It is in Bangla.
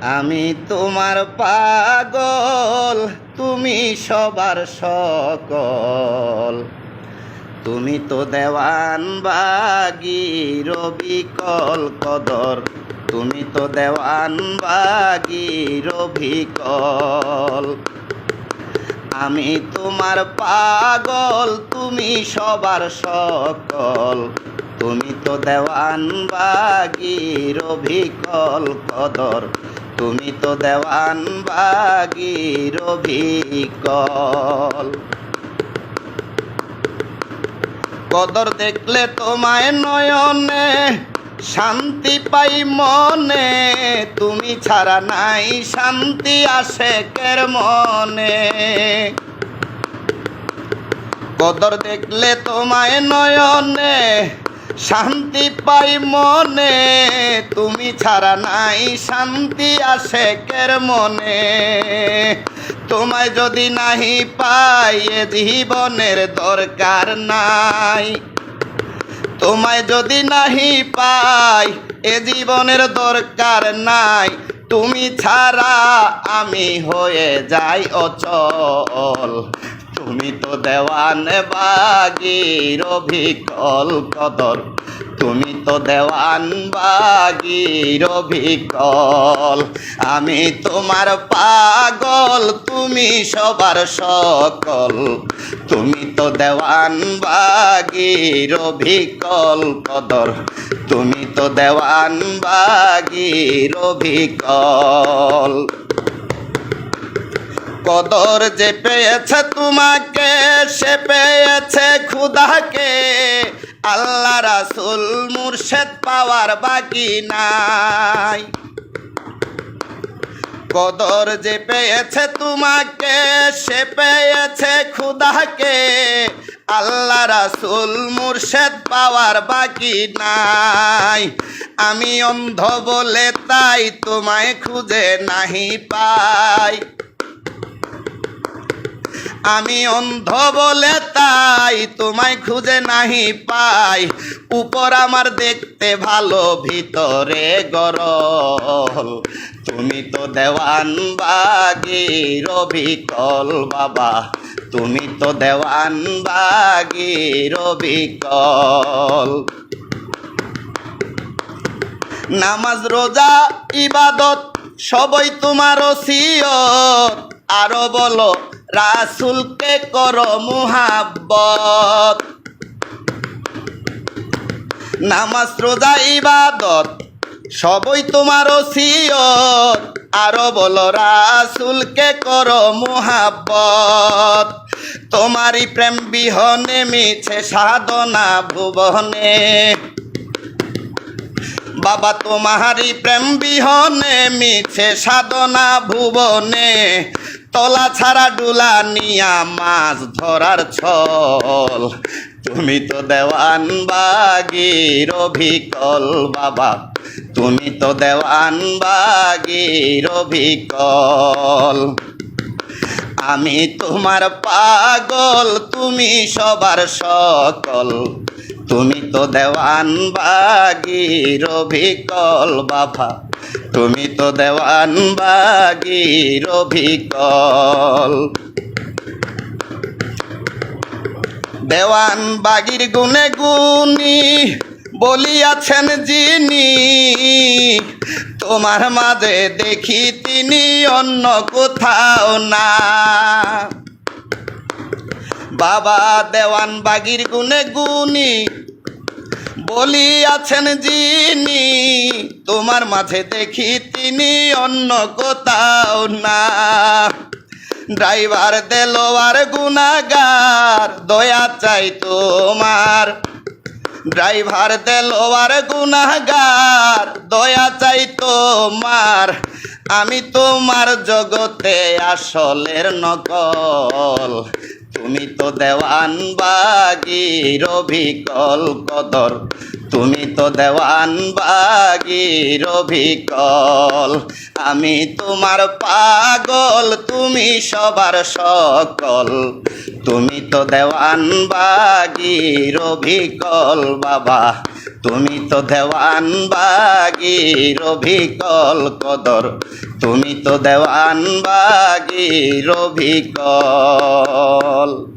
আমি তোমার পাগল, তুমি সবার সকল। তুমি তো দেওয়ান বাগি রবিকল কদর। তুমি তো দেওয়ান বাগি রবিকল আমি তোমার পাগল, তুমি সবার সকল। তুমি তো দেওয়ান বাগি রবিকল কদর। তুমি তো দেওয়ান বাগি রবিকল কদর দেখলে তোমায় নয়নে, শান্তি পাই মনে। তুমি ছাড়া নাই শান্তি আসে কের মনে। কদর দেখলে তোমায় নয়নে শান্তি পাই মনে, তুমি ছাড়া নাই শান্তি আসে কের মনে? তোমায় যদি নাহি পাই, এ জীবনের দরকার নাই। তোমায় যদি নাহি পাই, এ জীবনের দরকার নাই। তুমি ছাড়া আমি হয়ে যাই অচল। তুমি তো দেওয়ান বাগির অভিকল কদর। তুমি তো দেওয়ান বাগির অভিকল। আমি তোমার পাগল, তুমি সবার সকল। তুমি তো দেওয়ান বাগির অভিকল কদর। তুমি তো দেওয়ান বাগির অভিকল। কদর যে পেয়েছে তোমাকে, সে পেয়েছে খুদাকে। আল্লাহ রাসুল মুর্শেদ পাওয়ার বাকি নাই। কদর যে পেয়েছে তোমাকে, সে পেয়েছে খুদাকে। আল্লাহ রাসুল মুর্শেদ পাওয়ার বাকি নাই। আমি অন্ধ বলে তাই তোমায় খুঁজে নাহি পাই। আমি অন্ধ বলে তাই তোমায় খুঁজে নাহি পাই। উপর আমার দেখতে ভালো, ভিতরে গরল। তুমি তো দেওয়ান বাগির অবিকল বাবা। তুমি তো দেওয়ান বাগির অবিকল। নামাজ, রোজা, ইবাদত সবই তোমার ওসিয়ত। আরও বলো রাসুলকে করো মুহাব্বত। নামাজ, রোজা, ইবাদত, সবই তোমার ওসিয়ত। আরও বলো, রাসুলকে করো মুহাব্বত। তোমারই প্রেম বিহনে মিছে সাধনা ভুবনে। বাবা, তোমারই প্রেম বিহনে মিছে সাধনা ভুবনে। তলা ছাড়া ডুলা নিয়া মাছ ধরার ছল। তুমি তো দেওয়ান বাগির অভিকল, বাবা। তুমি তো দেওয়ান বাগির অভিকল। আমি তোমার পাগল, তুমি সবার সকল। তুমি তো দেওয়ান বাগির অভিকল, বাবা। তুমি তো দেওয়ান বাগির অভিকল। দেওয়ান বাগির গুনে গুনি বলিয়াছেন যিনি, তোমার মাঝে দেখি তিনি অন্য কোথাও না। বাবা দেওয়ান বাগির গুনে গুনি বলিয়াছেন যিনি, তোমার মাঝে দেখি তিনি অন্য কোথাও না। ড্রাইভার দেলোয়ার গুনাগার দয়া চাই তোমার। ড্রাইভার দেলোয়ার গুনাগার দয়া চাই তোমার। আমি তোমার জগতে আসলের নকল। তুমি তো দেওয়ান বাগির অভিকল কদর। তুমি তো দেওয়ান বাগির অভিকল। আমি তোমার পাগল, তুমি সবার সকল। তুমি তো দেওয়ান বাগির অভিকল, বাবা। তুমি তো দেওয়ান বাগির অভিকল কদর। তুমি তো দেওয়ান বাগির অভিকল।